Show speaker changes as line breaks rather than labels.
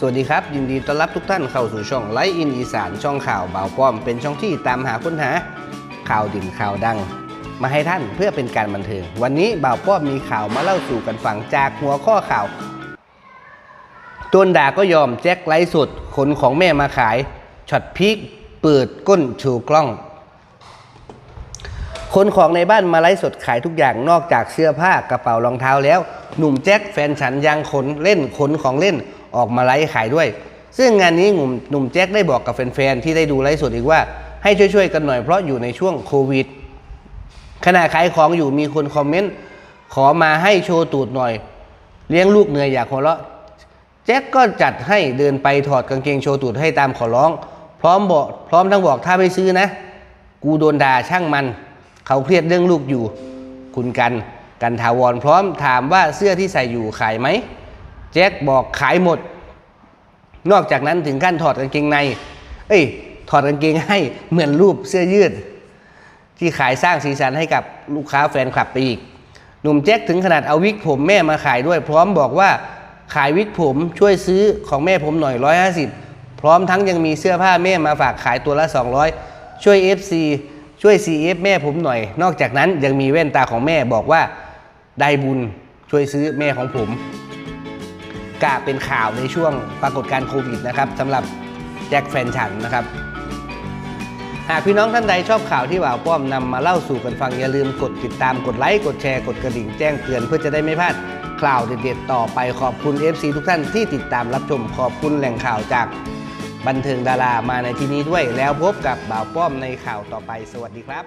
สวัสดีครับ ยินดีต้อนรับทุกท่านเข้าสู่ช่องไลฟ์อินอีสานช่องข่าวบ่าวป้อมเป็นช่องที่ตามหาค้นหา ข่าวดิ่นข่าวดัง มาให้ท่านเพื่อเป็นการบันเทิง วันนี้บ่าวป้อมมีข่าวมาเล่าสู่กันฟังจากหัวข้อข่าวต้นด่าก็ยอมแจ็คไลฟ์สดขนของแม่มาขายช็อตพีคเปิดก้นชูกล้อง คนของในบ้านมาไลฟ์สดขายทุกอย่างนอกจากเสื้อผ้ากระเป๋ารองเท้าแล้ว หนุ่มแจ็คแฟนฉันยังขนเล่นขนของเล่นออกมาไลฟ์ขายด้วย ซึ่งงานนี้หนุ่มหนุ่มแจ็คได้บอกกับแฟนๆที่ได้ดูไลฟ์สดอีกว่า ให้ช่วยๆกันหน่อยเพราะอยู่ในช่วงโควิดขณะขายของอยู่มีคนคอมเมนต์ขอมาให้โชว์ตูดหน่อย เลี้ยงลูกเหนื่อยอยากหัวเราะแจ็คก็จัดให้เดินไปถอดกางเกงโชว์ตูดให้ตามขอร้อง พร้อมบอกพร้อมทั้งบอกถ้าไม่ซื้อนะ กูโดนด่าช่างมัน เขาเครียดเรื่องลูกอยู่ คุณกันกันทาวรพร้อมถามว่าเสื้อที่ใส่อยู่ขายไหมแจ็คบอกขายหมด นอกจากนั้นถึงขั้นถอดกางเกงใน เอ้ย ถอดกางเกงให้เหมือนรูปเสื้อยืด ที่ขายสร้างสีสันให้กับลูกค้าแฟนคลับไปอีก หนุ่มแจ็คถึงขนาดเอาวิกผมแม่มาขายด้วย พร้อมบอกว่าขายวิกผมช่วยซื้อของแม่ผมหน่อย 150 พร้อมทั้งยังมีเสื้อผ้าแม่มาฝากขายตัวละ 200 ช่วย FC ช่วย CF แม่ผมหน่อย นอกจากนั้นยังมีแว่นตาของแม่บอกว่า ได้บุญช่วยซื้อแม่ของผมกะเป็นข่าวในช่วงปรากฏการโควิดนะครับสำหรับแจ็คแฟนฉันนะครับ หากพี่น้องท่านใดชอบข่าวที่บ่าวป้อมนำมาเล่าสู่กันฟังอย่าลืมกดติดตามกดไลค์กดแชร์กดกระดิ่งแจ้งเตือนเพื่อจะได้ไม่พลาดข่าวเด็ดๆต่อไปขอบคุณ FC ทุกท่านที่ติดตามรับชมขอบคุณแหล่งข่าวจาก บันเทิงดารามาในที่นี้ด้วย แล้วพบกับบ่าวป้อมในข่าวต่อไป สวัสดีครับ